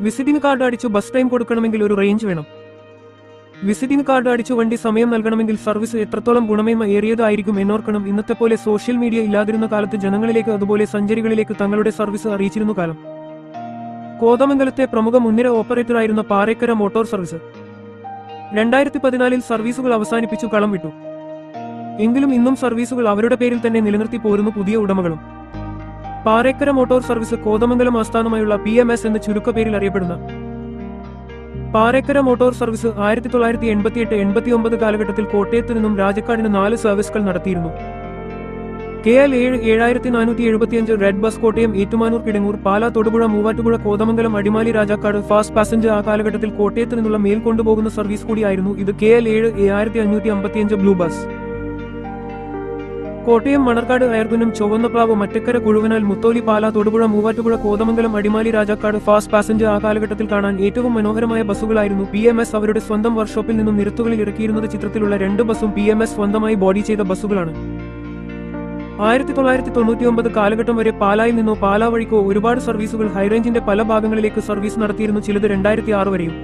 Visiting card അടിച്ചു bus time കൊടുക്കണമെങ്കിൽ ഒരു റേഞ്ച് വേണം. വിസിറ്റിംഗ് കാർഡ് അടിച്ചു വണ്ടി സമയം നൽകണമെങ്കിൽ സർവീസ് എത്രത്തോളം ഗുണമേന്മ ഏറിയതായിരിക്കും എന്നോർക്കണം. ഇന്നത്തെ പോലെ സോഷ്യൽ മീഡിയ ഇല്ലാതിരുന്ന കാലത്ത് ജനങ്ങളിലേക്ക് അതുപോലെ സഞ്ചാരികളിലേക്ക് തങ്ങളുടെ സർവീസ് അറിയിച്ചിരുന്നു കാലം. കോതമംഗലത്തെ പ്രമുഖ മുൻനിര ഓപ്പറേറ്ററായിരുന്ന പാറേക്കര മോട്ടോർ സർവീസ് രണ്ടായിരത്തി പതിനാലിൽ സർവീസുകൾ അവസാനിപ്പിച്ചു കളം വിട്ടു. എങ്കിലും ഇന്നും സർവീസുകൾ അവരുടെ പേരിൽ തന്നെ നിലനിർത്തി പോരുന്നു പുതിയ ഉടമകളും. പാറേക്കര മോട്ടോർ സർവീസ് കോതമംഗലം ആസ്ഥാനമായുള്ള പി എം എസ് എന്ന ചുരുക്കപ്പേരിൽ അറിയപ്പെടുന്ന. പാറേക്കര മോട്ടോർ സർവീസ് ആയിരത്തി തൊള്ളായിരത്തി എൺപത്തിയെട്ട് എൺപത്തിയൊമ്പത് കാലഘട്ടത്തിൽ കോട്ടയത്ത് നിന്നും രാജക്കാടിന് നാല് സർവീസുകൾ നടത്തിയിരുന്നു. കെ എൽ ഏഴ് ഏഴായിരത്തി നാനൂറ്റി എഴുപത്തിയഞ്ച് red bus Kottayam Ettumanoor Kidangoor Pala Thodupuzha Muvattupuzha Kothamangalam Adimali Rajakkad fast passenger ആ കാലഘട്ടത്തിൽ കോട്ടയത്ത് നിന്നുള്ള മേൽ കൊണ്ടുപോകുന്ന സർവീസ് കൂടിയായിരുന്നു ഇത്. കെ എൽ ഏഴ് ഏഴായിരത്തി അഞ്ഞൂറ്റി അമ്പത്തിയഞ്ച് blue bus. Kottayam Manarcad Ayarkunnam Chuvannaprav Mattakkara Kuzhuvanal Mutholy Pala Thodupuzha Muvattupuzha Kothamangalam Adimali Rajakkad fast passenger ആ കാലഘട്ടത്തിൽ കാണാൻ ഏറ്റവും മനോഹരമായ ബസ്സുകളായിരുന്നു പി എം എസ്. അവരുടെ സ്വന്തം വർക്ക്ഷോപ്പിൽ നിന്നും നിരത്തുകളിൽ ഇറക്കിയിരുന്നത് ചിത്രത്തിലുള്ള രണ്ട് ബസ്സും പി എം എസ് സ്വന്തമായി ബോഡി ചെയ്ത ബസ്സുകളാണ്. ആയിരത്തി തൊള്ളായിരത്തി തൊണ്ണൂറ്റിയൊമ്പത് കാലഘട്ടം വരെ പാലായിൽ നിന്നോ പാലാ വഴിക്കോ ഒരുപാട് സർവീസുകൾ ഹൈറേഞ്ചിന്റെ പല ഭാഗങ്ങളിലേക്ക് സർവീസ് നടത്തിയിരുന്നു ചിലത് രണ്ടായിരത്തി ആറ് വരെയും.